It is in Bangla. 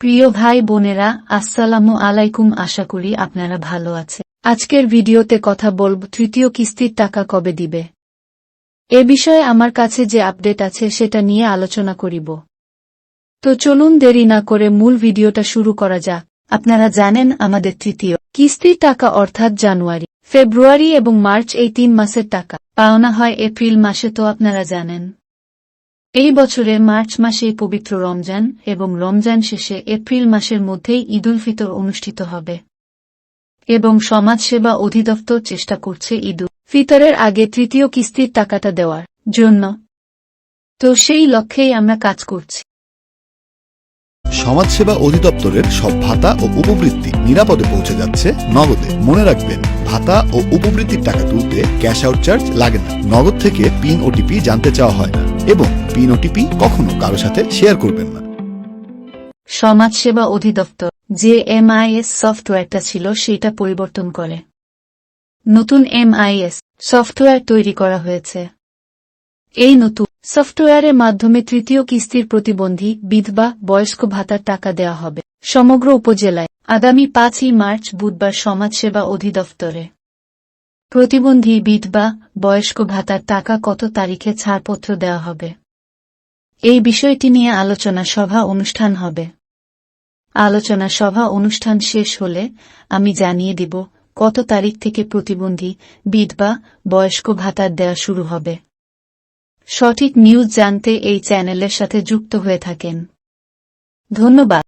প্রিয় ভাই বোনেরা, আসসালামু আলাইকুম, আশা করি আপনারা ভালো আছে আজকের ভিডিওতে কথা বলব তৃতীয় কিস্তির টাকা কবে দিবে। এ বিষয়ে আমার কাছে যে আপডেট আছে সেটা নিয়ে আলোচনা করিব। তো চলুন দেরি না করে মূল ভিডিওটা শুরু করা যাক। আপনারা জানেন আমাদের তৃতীয় কিস্তির টাকা অর্থাৎ জানুয়ারি, ফেব্রুয়ারি এবং মার্চ এই তিন মাসের টাকা। পাওনা হয় এপ্রিল মাসে তো আপনারা জানেন। এই বছরে মার্চ মাসেই পবিত্র রমজান এবং রমজান শেষে এপ্রিল মাসের মধ্যেই ঈদুল ফিতর অনুষ্ঠিত হবে। এবং সমাজসেবা অধিদপ্তর চেষ্টা করছে ঈদুল ফিতরের আগে তৃতীয় কিস্তির টাকাটা দেওয়ার জন্য। তো সেই লক্ষ্যেই আমরা কাজ করছি। সমাজসেবা অধিদপ্তরের সব ভাতা ও উপবৃত্তি নিরাপদে পৌঁছে যাচ্ছে নগদে। মনে রাখবেন, ভাতা ও উপবৃত্তির টাকা তুলতে ক্যাশ আউট চার্জ লাগে না। নগদ থেকে পিন ওটিপি জানতে চাওয়া হয় না। এবং পিন ওটিপি কখনো কারও সাথে শেয়ার করবেন না। সমাজসেবা অধিদপ্তর, যে এমআইএস সফটওয়্যারটা ছিল সেটা পরিবর্তন করে। নতুন এমআইএস সফটওয়্যার তৈরি করা হয়েছে। এই নতুন সফটওয়্যারের মাধ্যমে তৃতীয় কিস্তির প্রতিবন্ধী, বিধবা, বয়স্ক ভাতার টাকা দেওয়া হবে। সমগ্র উপজেলায় আগামী পাঁচই মার্চ বুধবার সমাজসেবা অধিদপ্তরে। প্রতিবন্ধী বিধবা বয়স্ক ভাতার টাকা কত তারিখে ছাড়পত্র দেওয়া হবে? এই বিষয়টি নিয়ে আলোচনা সভা অনুষ্ঠান হবে। আলোচনা সভা অনুষ্ঠান শেষ হলে আমি জানিয়ে দিব কত তারিখ থেকে প্রতিবন্ধী বিধবা বয়স্ক ভাতার দেওয়া শুরু হবে। সঠিক নিউজ জানতে এই চ্যানেলের সাথে যুক্ত হয়ে থাকেন। ধন্যবাদ।